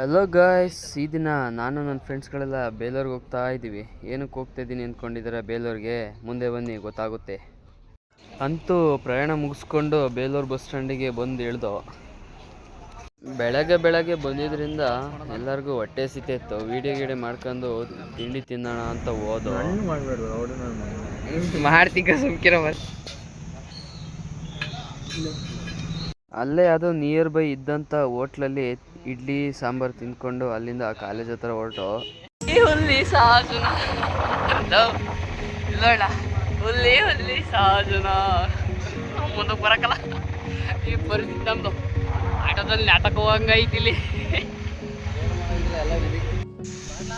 Hello guys ಈ ದಿನ ನಾನು ನನ್ನ ಫ್ರೆಂಡ್ಸ್ಗಳೆಲ್ಲ ಬೇಲೂರ್ಗೆ ಹೋಗ್ತಾ ಇದ್ದೀವಿ ಏನಕ್ಕೆ ಹೋಗ್ತಾ ಇದ್ದೀನಿ ಅಂದ್ಕೊಂಡಿದ್ದಾರೆ ಬೇಲೂರಿಗೆ? ಮುಂದೆ ಬನ್ನಿ ಗೊತ್ತಾಗುತ್ತೆ. ಅಂತೂ ಪ್ರಯಾಣ ಮುಗಿಸ್ಕೊಂಡು ಬೇಲೂರು ಬಸ್ ಸ್ಟ್ಯಾಂಡಿಗೆ ಬಂದು ಇಳ್ದು. ಬೆಳಗ್ಗೆ ಬೆಳಗ್ಗೆ ಬಂದಿದ್ದರಿಂದ ಎಲ್ಲರಿಗೂ ಹೊಟ್ಟೆ ಸಿಟ್ಟಿತ್ತು ವೀಡಿಯೋ ಗೀಡಿಯೋ ಮಾಡ್ಕೊಂಡು ತಿಂಡಿ ತಿನ್ನೋಣ ಅಂತ ಹೋದು. ಸುಮ್ಕಿರೋ ಸುಮ್ಕಿರ ಅಲ್ಲೇ ಅದು ನಿಯರ್ ಬೈ ಇದ್ದಂಥ ಹೋಟ್ಲಲ್ಲಿ ಇಡ್ಲಿ, ಸಾಂಬಾರ್ ತಿನ್ಕೊಂಡು ಅಲ್ಲಿಂದ ಕಾಲೇಜ್ ಹತ್ರ ಹೊರಟು. ಹುಲ್ಲಿ ಸಾಜುನ. ಇಲ್ಲೋಳ ಹುಲ್ಲಿ ಹುಲ್ಲಿ, ಸಾಜುನ. ಮುಂದಕ್ಕೆ ಬರಕಲ್ಲ. ಈ ಪರಿಸ್ಥಿತಿ ನಮ್ದು. ಆಟೋದಲ್ಲಿ ನಾಟಕ ಹೋಗಂಗೈತಿ ಇಲ್ಲಿ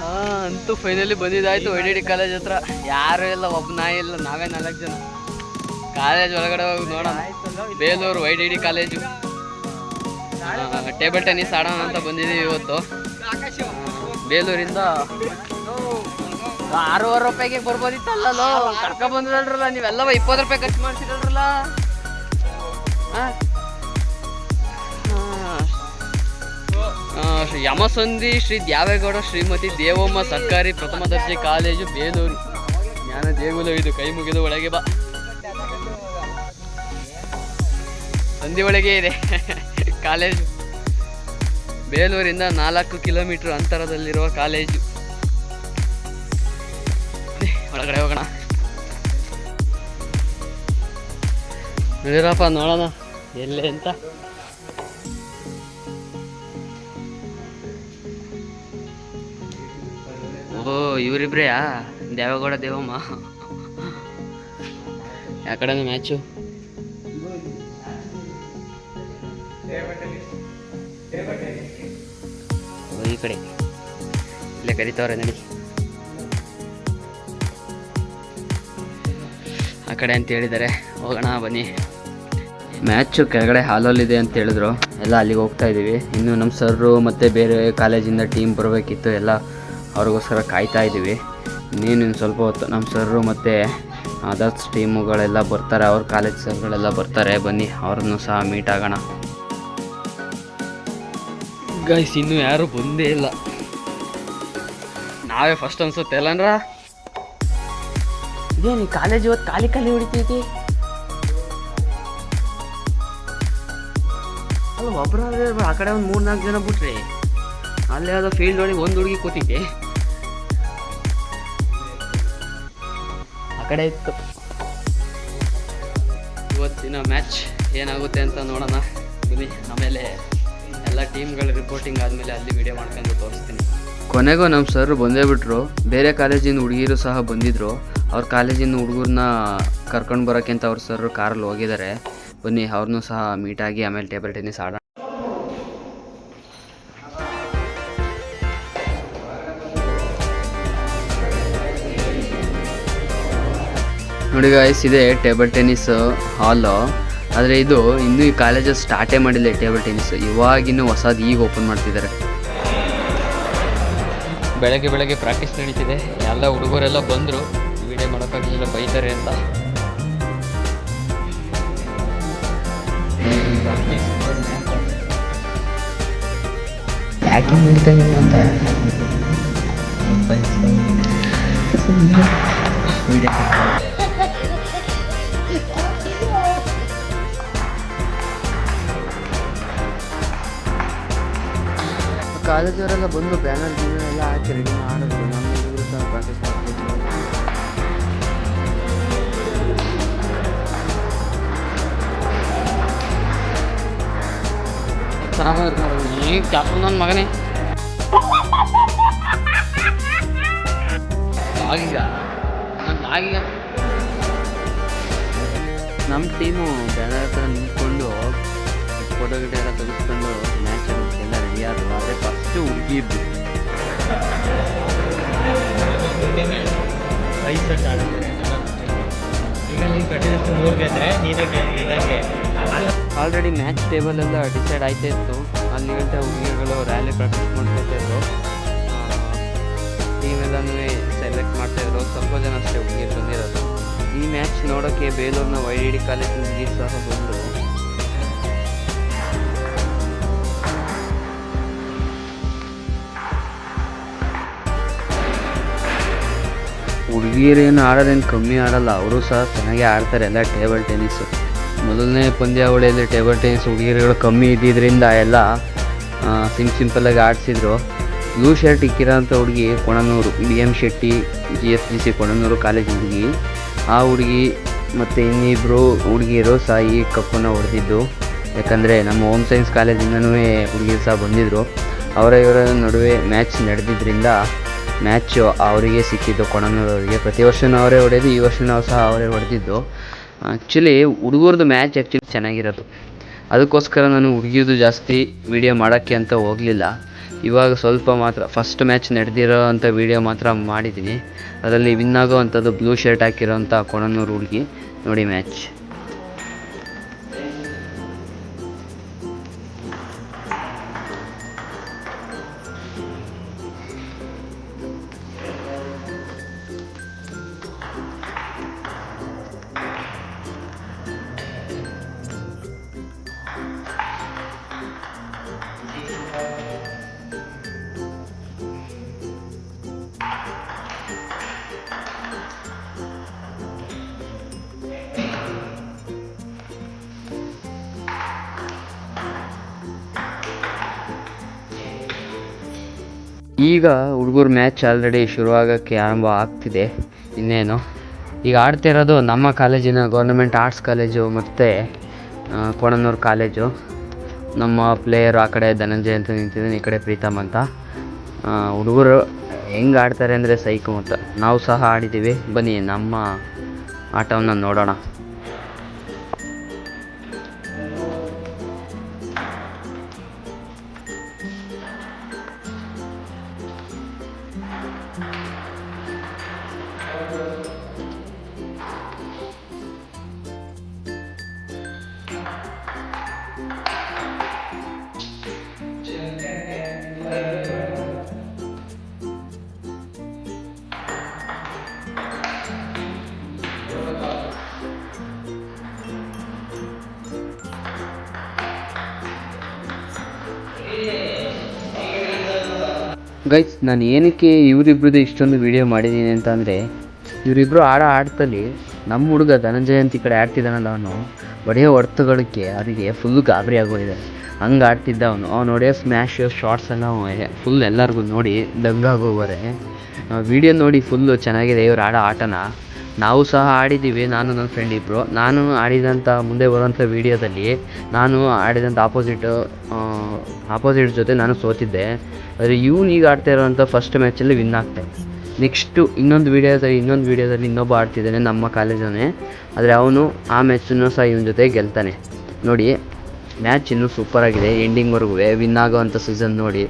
ಹಾ, ಅಂತೂ ಫೈನಲಿ ಬಂದಿದ್ದಾಯ್ತು ಐ ಡಿ ಕಾಲೇಜ್ ಹತ್ರ. ಯಾರು ಇಲ್ಲ ಒಬ್ಬ ನಾಯಿ ಇಲ್ಲ, ನಾವೇ ನಾಲ್ಕು ಜನ. ಕಾಲೇಜ್ ಒಳಗಡೆ ಹೋಗಿ ನೋಡೋಣ. Belur Y D D college table tennis ಆಡೋಣ ಅಂತ ಬಂದಿದ್ದೀವಿ ಇವತ್ತು. ಬೇಲೂರಿಂದ ಆರೂವರೆ ರೂಪಾಯಿಗೆ ಬರ್ಬೋದಿತ್ತಲ್ಲೋ ಕರ್ಕ ಬಂದ್ರಲ್ಲ ನೀವೆಲ್ಲ ಇಪ್ಪತ್ತು ರೂಪಾಯಿ ಖರ್ಚು ಶ್ರೀ ಯಮಸಂಧಿ, ಶ್ರೀ ದ್ಯಾವೇಗೌಡ, ಶ್ರೀಮತಿ ದೇವಮ್ಮ ಸರ್ಕಾರಿ ಪ್ರಥಮ ದರ್ಜೆ ಕಾಲೇಜು, ಬೇಲೂರು. ಜ್ಞಾನ ದೇಗುಲ ಇದು. ಕೈ ಮುಗಿದು ಒಳಗೆ ಬಾ. ಸಂಧಿ ಒಳಗೆ ಇದೆ. ಕಾಲೇಜು. ಬೇಲೂರಿಂದ ನಾಲ್ಕು ಕಿಲೋಮೀಟರ್ ಅಂತರದಲ್ಲಿರುವ ಕಾಲೇಜು. ಒಳಗಡೆ ಹೋಗೋಣ. ನೋಡಿರಪ್ಪ ನೋಡೋಣ. ಎಲ್ಲೇ ಅಂತ. ಓ ಇವರಿಬ್ರೆಯಾ? ದೇವೇಗೌಡ, ದೇವಮ್ಮ. ಯಾಕಡೆ ಮ್ಯಾಚು ಕಡೆ. ಇಲ್ಲೇ ಕರಿತವ್ರೆ ನಡಿ. ಆ ಕಡೆ ಅಂತ ಹೇಳಿದ್ದಾರೆ ಹೋಗೋಣ, ಬನ್ನಿ. ಮ್ಯಾಚು ಕೆಳಗಡೆ ಹಾಲಲ್ಲಿದೆ ಅಂತ ಹೇಳಿದ್ರು. ಎಲ್ಲ ಅಲ್ಲಿಗೆ ಹೋಗ್ತಾ ಇದ್ದೀವಿ. ಇನ್ನು ನಮ್ಮ ಸರ್ರು ಮತ್ತು ಬೇರೆ ಕಾಲೇಜಿಂದ ಟೀಮ್ ಬರಬೇಕಿತ್ತು, ಎಲ್ಲ ಅವ್ರಿಗೋಸ್ಕರ ಕಾಯ್ತಾ ಇದ್ದೀವಿ. ನೀನು ಇನ್ನು ಸ್ವಲ್ಪ ಹೊತ್ತು ನಮ್ಮ ಸರ್ರು ಮತ್ತು ಅದರ್ಸ್ ಟೀಮುಗಳೆಲ್ಲ ಬರ್ತಾರೆ. ಅವ್ರ ಕಾಲೇಜ್ ಸರ್ಗಳೆಲ್ಲ ಬರ್ತಾರೆ. ಬನ್ನಿ, ಅವ್ರನ್ನೂ ಸಹ ಮೀಟ್ ಆಗೋಣ. ಗೈಸ್ ಇನ್ನೂ ಯಾರು ಬಂದೇ ಇಲ್ಲ. ನಾವೇ ಫಸ್ಟ್ ಅನ್ಸುತ್ತೆ ಅಲ್ಲನ್ರ ಇದೇನು ಕಾಲೇಜ್ ಇವತ್ತು ಖಾಲಿ ಖಾಲಿ ಹೊಡಿತೈತಿ ಅಲ್ಲ ಒಬ್ಬರಾದ್ರೆ ಆ ಕಡೆ ಒಂದು ಮೂರು ನಾಲ್ಕು ಜನ ಬಿಟ್ರಿ. ಅಲ್ಲೇ ಯಾವುದೋ ಫೀಲ್ಡ್ ಒಳಗೆ ಒಂದು ಹುಡುಗಿ ಕೂತಿದ್ದೆ. ಆ ಕಡೆ ಇತ್ತು. ಇವತ್ತಿನ ಮ್ಯಾಚ್ ಏನಾಗುತ್ತೆ ಅಂತ ನೋಡೋಣ. ಬನ್ನಿ ಆಮೇಲೆ ಎಲ್ಲ ಟೀಮ್ಗಳ ರಿಪೋರ್ಟಿಂಗ್ ಆದಮೇಲೆ ಅಲ್ಲಿ ವಿಡಿಯೋ ಮಾಡ್ಕೊಂಡು ತೋರಿಸ್ತೀನಿ. ಕೊನೆಗೂ ನಮ್ಮ ಸರ್ ಬಂದೇ ಬಿಟ್ರು. ಬೇರೆ ಕಾಲೇಜಿನ ಹುಡುಗಿರು ಸಹ ಬಂದಿದ್ದರು ಅವ್ರ ಕಾಲೇಜಿನ ಹುಡುಗರನ್ನ ಕರ್ಕೊಂಡು ಬರೋಕ್ಕೆ ಅಂತ ಅವ್ರ ಸರ್ ಕಾರಲ್ಲಿ ಹೋಗಿದ್ದಾರೆ ಬನ್ನಿ ಅವ್ರನ್ನೂ ಸಹ ಮೀಟಾಗಿ ಆಮೇಲೆ ಟೇಬಲ್ ಟೆನ್ನಿಸ್ ಆಡೋಣ. ನೋಡಿ ಗಾಯ್ಸ್ ಇದೆ ಟೇಬಲ್ ಟೆನ್ನಿಸ್ ಹಾಲು ಆದರೆ ಇದು ಇನ್ನೂ ಈ ಕಾಲೇಜಸ್ ಸ್ಟಾರ್ಟೇ ಮಾಡಿಲ್ಲ ಟೇಬಲ್ ಟೆನ್ನಿಸ್ ಇವಾಗಿನ್ನೂ ಹೊಸದು ಈಗ ಓಪನ್ ಮಾಡ್ತಿದ್ದಾರೆ ಬೆಳಗ್ಗೆ ಬೆಳಗ್ಗೆ ಪ್ರಾಕ್ಟೀಸ್ ನಡೀತಿದೆ. ಎಲ್ಲ ಹುಡುಗರೆಲ್ಲ ಬಂದರು. ವಿಡಿಯೋ ಮಾಡೋಕ್ಕಾಗಲಿಲ್ಲ ಬೈತಾರೆ ಅಂತ. ಕಾಲೇಜವರೆಲ್ಲ ಬಂದು ಬ್ಯಾನರ್ ಎಲ್ಲ ಹಾಕಿ ರೆಡಿ ಮಾಡಿದ್ರು ನಮ್ಮ ಹುಡುಗರು ಸಹ ಪ್ರಾಕ್ಟೀಸ್ ಮಾಡ್ತಿದ್ರು ನನ್ನ ಮಗನೇ ಆಗೀಗ ನಮ್ಮ ಟೀಮು ಬ್ಯಾನರ್ ಹತ್ರ ನಿಂತ್ಕೊಂಡು ಫೋಟೋ ಗಿಟ ಎಲ್ಲ ತೆಗೆಸ್ಕೊಂಡು ಗೆದ್ದಂಗೆ ಆಲ್ರೆಡಿ ಮ್ಯಾಚ್ ಟೇಬಲ್ ಎಲ್ಲ ಡಿಸೈಡ್ ಆಯ್ತಾ ಇತ್ತು ಅಲ್ಲಿ ಗಂಟೆ ಹುಡುಗಿಗಳು ರ್ಯಾಲಿ ಪ್ರಾಕ್ಟೀಸ್ ಮಾಡ್ಕೊತಾ ಇದ್ರು ಟೀಮ್ ಎಲ್ಲ ಸೆಲೆಕ್ಟ್ ಮಾಡ್ತಾಯಿದ್ರು ಸ್ವಲ್ಪ ಜನ ಅಷ್ಟೇ ಹುಡುಗಿರು ಬಂದಿರೋದು. ಈ ಮ್ಯಾಚ್ ನೋಡೋಕ್ಕೆ ಬೇಲೂರಿನ ವೈ ಡಿ ಡಿ ಕಾಲೇಜಿನಲ್ಲಿ ಸಹ ಬಂದರು. ಹುಡುಗಿಯರೇನು ಆಡೋದೇನು ಕಮ್ಮಿ ಆಡಲ್ಲ, ಅವರು ಸಹ ಚೆನ್ನಾಗೇ ಆಡ್ತಾರೆ ಎಲ್ಲ ಟೇಬಲ್ ಟೆನಿಸ್ ಮೊದಲನೇ ಪಂದ್ಯಾವಳಿಯಲ್ಲಿ ಟೇಬಲ್ ಟೆನ್ನಿಸ್ ಹುಡುಗಿಯರುಗಳು ಕಮ್ಮಿ ಇದ್ದಿದ್ದರಿಂದ ಎಲ್ಲ ಸಿಂಪ್ ಸಿಂಪಲ್ಲಾಗಿ ಆಡಿಸಿದ್ರು. ಬ್ಲೂ ಶರ್ಟ್ ಇಕ್ಕಿರೋಂಥ ಹುಡುಗಿ Konanur B M Shetty G S G C Konanur college ಹುಡುಗಿ. ಆ ಹುಡುಗಿ ಮತ್ತು ಇನ್ನಿಬ್ಬರು ಹುಡುಗಿಯರು ಸಹ ಈ ಕಪ್ಪನ್ನು ಹೊಡೆದಿದ್ದು. ಯಾಕಂದರೆ ನಮ್ಮ ಹೋಮ್ ಸೈನ್ಸ್ ಕಾಲೇಜಿಂದನೂ ಹುಡುಗಿರು ಸಹ ಬಂದಿದ್ದರು ಅವರ ಇವರ ನಡುವೆ ಮ್ಯಾಚ್ ನಡೆದಿದ್ದರಿಂದ ಮ್ಯಾಚು ಅವರಿಗೆ ಸಿಕ್ಕಿದ್ದು ಕೊಣನೂರವರಿಗೆ ಪ್ರತಿ ವರ್ಷನೂ ಅವರೇ ಹೊಡೆದು ಈ ವರ್ಷವೂ ಸಹ ಅವರೇ ಹೊಡೆದಿದ್ದು. ಆ್ಯಕ್ಚುಲಿ ಹುಡುಗರದು ಮ್ಯಾಚ್ ಆ್ಯಕ್ಚುಲಿ ಚೆನ್ನಾಗಿರೋದು. ಅದಕ್ಕೋಸ್ಕರ ನಾನು ಹುಡುಗಿಯದು ಜಾಸ್ತಿ ವೀಡಿಯೋ ಮಾಡೋಕ್ಕೆ ಅಂತ ಹೋಗಲಿಲ್ಲ. ಇವಾಗ ಸ್ವಲ್ಪ ಮಾತ್ರ ಫಸ್ಟ್ ಮ್ಯಾಚ್ ನಡೆದಿರೋ ಅಂಥ ವೀಡಿಯೋ ಮಾತ್ರ ಮಾಡಿದ್ದೀನಿ ಅದರಲ್ಲಿ ವಿನ್ ಆಗೋ ಅಂಥದ್ದು ಬ್ಲೂ ಶರ್ಟ್ ಹಾಕಿರೋಂಥ ಕೊಣನೂರು ಹುಡುಗಿ ನೋಡಿ ಮ್ಯಾಚ್ ಈಗ ಹುಡುಗರು ಮ್ಯಾಚ್ ಆಲ್ರೆಡಿ ಶುರುವಾಗೋಕ್ಕೆ ಆರಂಭ ಆಗ್ತಿದೆ ಇನ್ನೇನು. ಈಗ ಆಡ್ತಿರೋದು ನಮ್ಮ ಕಾಲೇಜಿನ ಗೌರ್ನಮೆಂಟ್ ಆರ್ಟ್ಸ್ ಕಾಲೇಜು ಮತ್ತು ಕೋಣನೂರು ಕಾಲೇಜು. ನಮ್ಮ ಪ್ಲೇಯರು ಆ ಕಡೆ ಧನಂಜಯ ಅಂತ ನಿಂತಿದ್ದಾನೆ, ಈ ಕಡೆ ಪ್ರೀತಮ್ ಅಂತ. ಹುಡುಗರು ಹೆಂಗೆ ಆಡ್ತಾರೆ ಅಂದರೆ ಸೈಕು ಅಂತ ನಾವು ಸಹ ಆಡಿದ್ದೀವಿ. ಬನ್ನಿ ನಮ್ಮ ಆಟವನ್ನು ನೋಡೋಣ. ಗೈಸ್ ನಾನು ಏನಕ್ಕೆ ಇವರಿಬ್ರದ್ದು ಇಷ್ಟೊಂದು ವೀಡಿಯೋ ಮಾಡಿದ್ದೀನಿ ಅಂತಂದರೆ ಇವರಿಬ್ಬರು ಆಡೋ ಆಟದಲ್ಲಿ ನಮ್ಮ ಹುಡುಗ ಧನಂಜಯ ಅಂತ ಈ ಕಡೆ ಆಡ್ತಿದ್ದಾನಲ್ಲ ಅವನು ಬಡಿಯ ಹೊಡೆತಗಳಿಗೆ ಅವರಿಗೆ ಫುಲ್ ಗಾಬರಿ ಆಗೋಗಿದೆ. ಹಂಗೆ ಆಡ್ತಿದ್ದ ಅವನು. ಅವ್ನು ಹೊಡೆಯೋ ಸ್ಮ್ಯಾಶ್ ಶಾರ್ಟ್ಸ್ ಎಲ್ಲ ಫುಲ್ ಎಲ್ಲರಿಗೂ ನೋಡಿ ದಂಗಾಗೋಗೋರೆ. ವಿಡಿಯೋ ನೋಡಿ ಫುಲ್ಲು ಚೆನ್ನಾಗಿದೆ ಇವ್ರು ಆಡೋ ಆಟನ. ನಾವು ಸಹ ಆಡಿದ್ದೀವಿ, ನಾನು ನನ್ನ ಫ್ರೆಂಡ್ ಇಬ್ಬರು ನಾನು ಆಡಿದಂಥ ಮುಂದೆ ಬರುವಂಥ ವೀಡಿಯೋದಲ್ಲಿ ನಾನು ಆಡಿದಂಥ ಆಪೋಸಿಟ್ ಆಪೋಸಿಟ್ ಜೊತೆ ನಾನು ಸೋತಿದ್ದೆ. ಆದರೆ ಇವ್ನು ಈಗ ಆಡ್ತಾ ಇರೋವಂಥ ಫಸ್ಟ್ ಮ್ಯಾಚಲ್ಲಿ ವಿನ್ ಆಗ್ತಾನೆ ನೆಕ್ಸ್ಟು ಇನ್ನೊಂದು ವೀಡಿಯೋದಲ್ಲಿ ಇನ್ನೊಂದು ವೀಡಿಯೋದಲ್ಲಿ ಇನ್ನೊಬ್ಬ ಆಡ್ತಿದ್ದಾನೆ ನಮ್ಮ ಕಾಲೇಜವನೇ ಆದರೆ ಅವನು ಆ ಮ್ಯಾಚನ್ನು ಸಹ ಇವನ ಜೊತೆ ಗೆಲ್ತಾನೆ. ನೋಡಿ ಮ್ಯಾಚ್ ಇನ್ನೂ ಸೂಪರಾಗಿದೆ ಎಂಡಿಂಗ್ವರೆಗೂ ವಿನ್ ಆಗೋವಂಥ ಸೀಸನ್ ನೋಡಿ.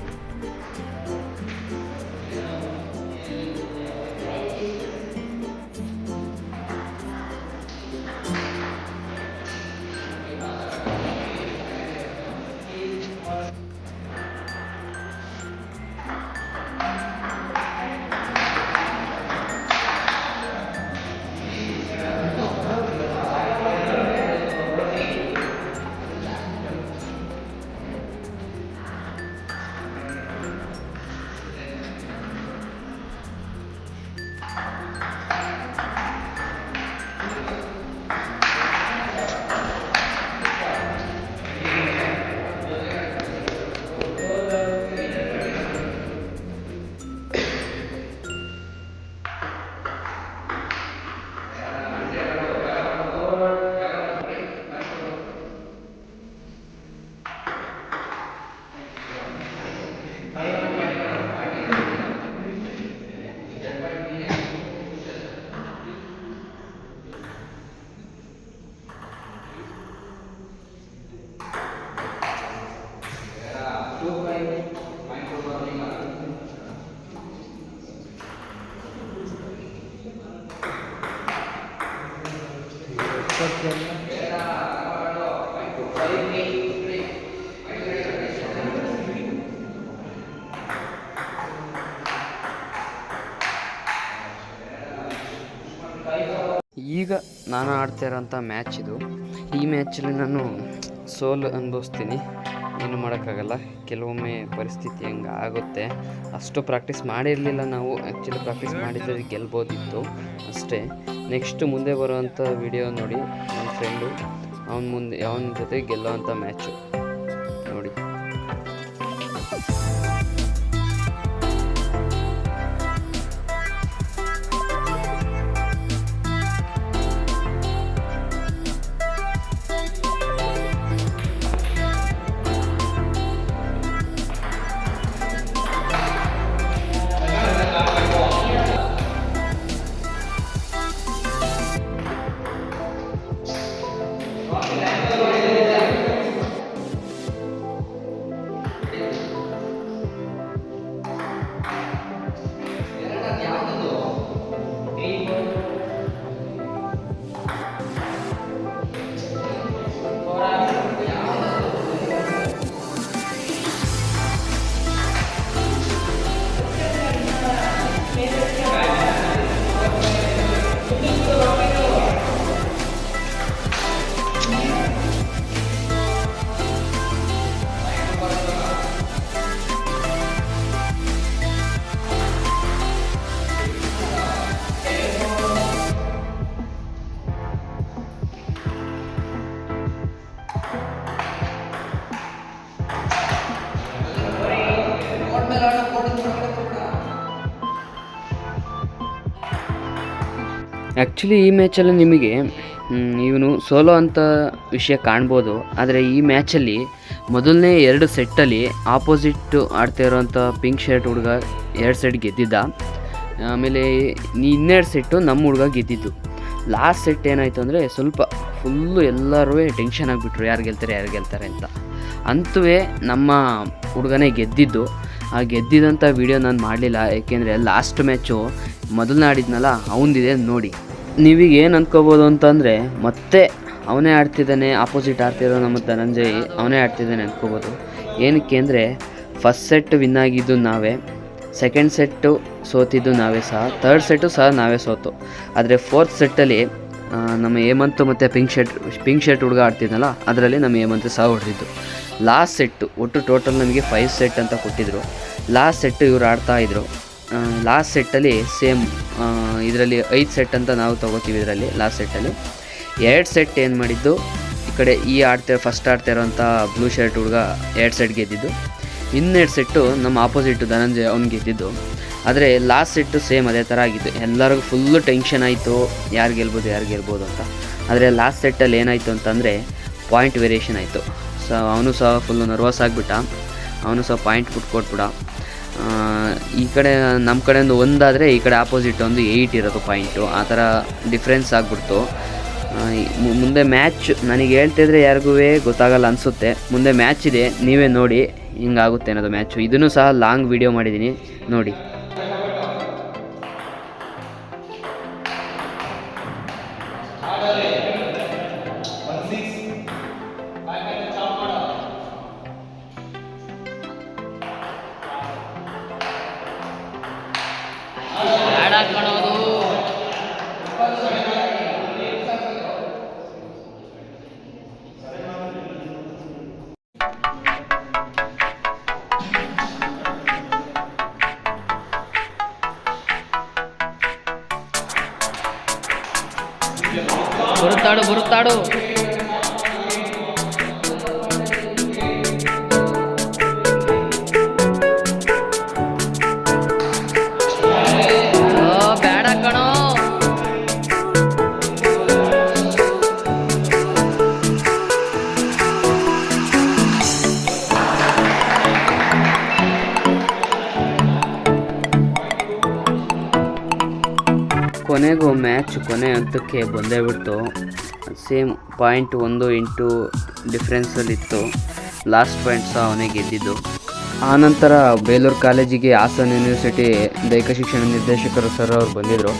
ಈಗ ನಾನು ಆಡ್ತಾ ಇರೋಂಥ ಮ್ಯಾಚ್ ಇದು. ಈ ಮ್ಯಾಚಲ್ಲಿ ನಾನು ಸೋಲು ಅನುಭವಿಸ್ತೀನಿ. ಏನು ಮಾಡೋಕ್ಕಾಗಲ್ಲ. ಕೆಲವೊಮ್ಮೆ ಪರಿಸ್ಥಿತಿ ಹಂಗೆ ಆಗುತ್ತೆ. ಅಷ್ಟು ಪ್ರಾಕ್ಟೀಸ್ ಮಾಡಿರಲಿಲ್ಲ ನಾವು. ಆ್ಯಕ್ಚುಲಿ ಪ್ರಾಕ್ಟೀಸ್ ಮಾಡಿದರೆ ಗೆಲ್ಬೋದಿತ್ತು. ಅಷ್ಟೇ. ನೆಕ್ಸ್ಟ್ ಮುಂದೆ ಬರುವಂಥ ವಿಡಿಯೋ ನೋಡಿ. ನನ್ನ ಫ್ರೆಂಡು ಅವನ ಮುಂದೆ, ಅವನ ಜೊತೆ ಗೆಲ್ಲೋವಂಥ ಮ್ಯಾಚು ಆ್ಯಕ್ಚುಲಿ ಈ ಮ್ಯಾಚಲ್ಲಿ ನಿಮಗೆ ಇವನು ಸೋಲೋ ಅಂತ ವಿಷಯ ಕಾಣ್ಬೋದು. ಆದರೆ ಈ ಮ್ಯಾಚಲ್ಲಿ ಮೊದಲನೇ ಎರಡು ಸೆಟ್ಟಲ್ಲಿ ಆಪೋಸಿಟ್ ಆಡ್ತಾ ಇರೋವಂಥ ಪಿಂಕ್ ಶರ್ಟ್ ಹುಡುಗ ಎರಡು ಸೆಟ್ ಗೆದ್ದಿದ್ದ. ಆಮೇಲೆ ಇನ್ನೆರಡು ಸೆಟ್ಟು ನಮ್ಮ ಹುಡುಗ ಗೆದ್ದಿದ್ದು. ಲಾಸ್ಟ್ ಸೆಟ್ ಏನಾಯಿತು ಅಂದರೆ ಸ್ವಲ್ಪ ಫುಲ್ಲು ಎಲ್ಲರೂ ಟೆನ್ಷನ್ ಆಗಿಬಿಟ್ರು. ಯಾರು ಗೆಲ್ತಾರೆ ಯಾರು ಗೆಲ್ತಾರೆ ಅಂತ. ಅಂತೂ ನಮ್ಮ ಹುಡುಗನೇ ಗೆದ್ದಿದ್ದು. ಆ ಗೆದ್ದಿದ್ದಂಥ ವೀಡಿಯೋ ನಾನು ಮಾಡಲಿಲ್ಲ. ಏಕೆಂದರೆ ಲಾಸ್ಟ್ ಮ್ಯಾಚು ಮೊದಲನೇ ಆಡಿದ್ನಲ್ಲ, ಅವನದಿದೆ ನೋಡಿ. ನೀವೀಗ ಏನು ಅಂದ್ಕೋಬೋದು ಅಂತಂದರೆ ಮತ್ತೆ ಅವನೇ ಆಡ್ತಿದ್ದಾನೆ ಆಪೋಸಿಟ್ ಆಡ್ತಿರೋ ನಮ್ಮ ಧನಂಜಯ್ ಅವನೇ ಆಡ್ತಿದ್ದಾನೆ ಅಂದ್ಕೋಬೋದು ಏನಕ್ಕೆ ಅಂದರೆ ಫಸ್ಟ್ ಸೆಟ್ ವಿನ್ ಆಗಿದ್ದು ನಾವೇ ಸೆಕೆಂಡ್ ಸೆಟ್ಟು ಸೋತಿದ್ದು ನಾವೇ ಸಹ ತರ್ಡ್ ಸೆಟ್ಟು ಸಹ ನಾವೇ ಸೋತು. ಆದರೆ ಫೋರ್ತ್ ಸೆಟ್ಟಲ್ಲಿ ನಮ್ಮ ಹೇಮಂತ್ ಮತ್ತು ಪಿಂಕ್ ಶರ್ಟ್ ಪಿಂಕ್ ಶರ್ಟ್ ಹುಡುಗ ಆಡ್ತಿದ್ನಲ್ಲ, ಅದರಲ್ಲಿ ನಮ್ಮ ಹೇಮಂತ್ ಸಹ ಹೊಡೆದಿದ್ದು. ಲಾಸ್ಟ್ ಸೆಟ್ಟು ಒಟ್ಟು ಟೋಟಲ್ ನಮಗೆ ಫೈವ್ ಸೆಟ್ ಅಂತ ಕೊಟ್ಟಿದ್ದರು ಲಾಸ್ಟ್ ಸೆಟ್ಟು ಇವ್ರು ಆಡ್ತಾ ಇದ್ರು. ಲಾಸ್ಟ್ ಸೆಟ್ಟಲ್ಲಿ ಸೇಮ್ ಇದರಲ್ಲಿ ಐದು ಸೆಟ್ ಅಂತ ನಾವು ತೊಗೋತೀವಿ ಇದರಲ್ಲಿ ಲಾಸ್ಟ್ ಸೆಟ್ಟಲ್ಲಿ ಎರಡು ಸೆಟ್ ಏನು ಮಾಡಿದ್ದು, ಈ ಕಡೆ ಈ ಆಡ್ತಾ ಫಸ್ಟ್ ಆಡ್ತಾ ಇರೋಂಥ ಬ್ಲೂ ಶರ್ಟ್ ಹುಡುಗ ಎರಡು ಸೆಟ್ ಗೆದ್ದಿದ್ದು. ಇನ್ನೆರಡು ಸೆಟ್ಟು ನಮ್ಮ ಆಪೋಸಿಟ್ ಧನಂಜಯ ಅವ್ನು ಗೆದ್ದಿದ್ದು. ಆದರೆ ಲಾಸ್ಟ್ ಸೆಟ್ಟು ಸೇಮ್ ಅದೇ ಥರ ಆಗಿದ್ದು. ಎಲ್ಲರಿಗೂ ಫುಲ್ಲು ಟೆನ್ಷನ್ ಆಯಿತು, ಯಾರು ಗೆಲ್ಬೋದು ಯಾರು ಗೆಲ್ಬೋದು ಅಂತ. ಆದರೆ ಲಾಸ್ಟ್ ಸೆಟ್ಟಲ್ಲಿ ಏನಾಯಿತು ಅಂತಂದರೆ ಪಾಯಿಂಟ್ ವೇರಿಯೇಷನ್ ಆಯಿತು. ಸೊ ಅವನು ಸಹ ಫುಲ್ಲು ನರ್ವಸ್ ಆಗಿಬಿಟ್ಟ. ಅವನು ಸಹ ಪಾಯಿಂಟ್ ಬಿಟ್ಟು ಕೊಟ್ಬಿಡ ಈ ಕಡೆ ನಮ್ಮ ಕಡೆಯಿಂದ ಒಂದಾದರೆ ಈ ಕಡೆ ಆಪೋಸಿಟ್ ಒಂದು ಏಯ್ಟ್ ಇರೋದು ಪಾಯಿಂಟು ಆ ಥರ ಡಿಫ್ರೆನ್ಸ್ ಆಗಿಬಿಡ್ತು. ಮುಂದೆ ಮ್ಯಾಚ್ ನನಗೆ ಹೇಳ್ತಿದ್ರೆ ಯಾರಿಗೂ ಗೊತ್ತಾಗಲ್ಲ ಅನಿಸುತ್ತೆ. ಮುಂದೆ ಮ್ಯಾಚ್ ಇದೆ, ನೀವೇ ನೋಡಿ ಹಿಂಗಾಗುತ್ತೆ ಅನ್ನೋದು ಮ್ಯಾಚು ಇದನ್ನು ಸಹ ಲಾಂಗ್ ವಿಡಿಯೋ ಮಾಡಿದ್ದೀನಿ. ನೋಡಿ. ಬರುತ್ತಾಡು ಬರುತ್ತಾಡು ಓ, ಬ್ಯಾಡ ಕಣೋ ಕೊನೆಗೂ ಮ್ಯಾಚ್ ಕೊನೆ ಹಂತಕ್ಕೆ ಬಂದೇ ಬಿಡ್ತು ಸೇಮ್ ಪಾಯಿಂಟ್ ಒಂದು ಇಂಟು ಡಿಫ್ರೆನ್ಸಲ್ಲಿತ್ತು ಲಾಸ್ಟ್ ಪಾಯಿಂಟ್ ಸಹ ಅವನೇ ಗೆದ್ದಿದ್ದು. ಆನಂತರ ಬೇಲೂರು ಕಾಲೇಜಿಗೆ ಹಾಸನ್ ಯೂನಿವರ್ಸಿಟಿ ದೈಹಿಕ ಶಿಕ್ಷಣ ನಿರ್ದೇಶಕರು ಸರ್ ಅವ್ರು ಬಂದಿದ್ದರು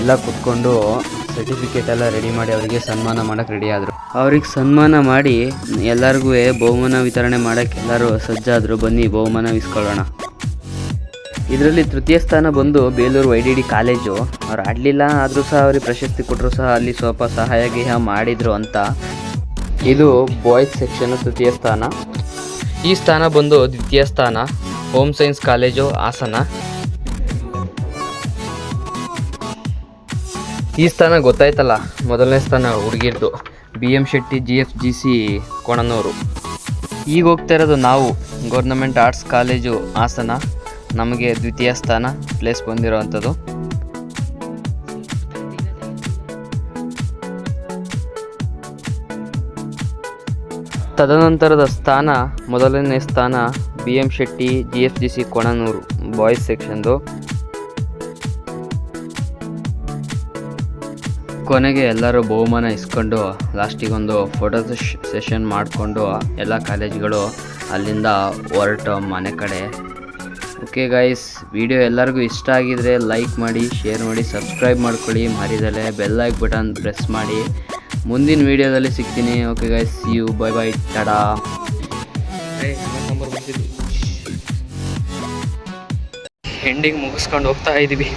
ಎಲ್ಲ ಕುತ್ಕೊಂಡು ಸರ್ಟಿಫಿಕೇಟ್ ಎಲ್ಲ ರೆಡಿ ಮಾಡಿ ಅವರಿಗೆ ಸನ್ಮಾನ ಮಾಡೋಕ್ಕೆ ರೆಡಿ ಆದರು. ಅವ್ರಿಗೆ ಸನ್ಮಾನ ಮಾಡಿ ಎಲ್ಲರಿಗೂ ಬಹುಮಾನ ವಿತರಣೆ ಮಾಡೋಕ್ಕೆ ಎಲ್ಲರೂ ಸಜ್ಜಾದರು. ಬನ್ನಿ ಬಹುಮಾನ ಇಸ್ಕೊಳ್ಳೋಣ ಇದರಲ್ಲಿ ತೃತೀಯ ಸ್ಥಾನ ಬಂದು Belur Y D D college. ಅವ್ರು ಆಡಲಿಲ್ಲ, ಆದರೂ ಸಹ ಅವ್ರಿಗೆ ಪ್ರಶಸ್ತಿ ಕೊಟ್ಟರು ಸಹ ಅಲ್ಲಿ ಸ್ವಲ್ಪ ಸಹಾಯ ಗಿಹ ಮಾಡಿದರು ಅಂತ. ಇದು ಬಾಯ್ಸ್ ಸೆಕ್ಷನ್ ತೃತೀಯ ಸ್ಥಾನ. ಈ ಸ್ಥಾನ ಬಂದು ದ್ವಿತೀಯ ಸ್ಥಾನ ಹೋಮ್ ಸೈನ್ಸ್ ಕಾಲೇಜು ಹಾಸನ. ಈ ಸ್ಥಾನ ಗೊತ್ತಾಯ್ತಲ್ಲ, ಮೊದಲನೇ ಸ್ಥಾನ ಹುಡುಗಿರ್ದು B M Shetty G F G C Konanur. ಈಗ ಹೋಗ್ತಾ ಇರೋದು ನಾವು, ಗೌರ್ನಮೆಂಟ್ ಆರ್ಟ್ಸ್ ಕಾಲೇಜು ಹಾಸನ. ನಮಗೆ ದ್ವಿತೀಯ ಸ್ಥಾನ ಪ್ಲೇಸ್ ಬಂದಿರುವಂಥದ್ದು. ತದನಂತರದ ಸ್ಥಾನ, ಮೊದಲನೇ ಸ್ಥಾನ B M Shetty G F G C Konanur boys ಸೆಕ್ಷನ್ದು ಕೊನೆಗೆ ಎಲ್ಲರೂ ಬಹುಮಾನ ಇಸ್ಕೊಂಡು ಲಾಸ್ಟಿಗೊಂದು ಫೋಟೋ ಸೆಷನ್ ಮಾಡಿಕೊಂಡು ಎಲ್ಲ ಕಾಲೇಜ್ಗಳು ಅಲ್ಲಿಂದ ಹೊರಟು ಮನೆ ಕಡೆ. ಓಕೆ ಗೈಸ್ ವಿಡಿಯೋ ಎಲ್ಲರಿಗೂ ಇಷ್ಟ ಆಗಿದರೆ ಲೈಕ್ ಮಾಡಿ ಶೇರ್ ಮಾಡಿ ಸಬ್ಸ್ಕ್ರೈಬ್ ಮಾಡ್ಕೊಳ್ಳಿ. ಮರಿದಲೆ ಬೆಲ್ ಲೈಕ್ ಬಟನ್ ಪ್ರೆಸ್ ಮಾಡಿ. ಮುಂದಿನ ವಿಡಿಯೋದಲ್ಲಿ ಸಿಗ್ತೀನಿ. Okay guys you bye bye tada ending ಮುಗಿಸ್ಕೊಂಡು ಹೋಗ್ತಾ ಇದ್ದೀವಿ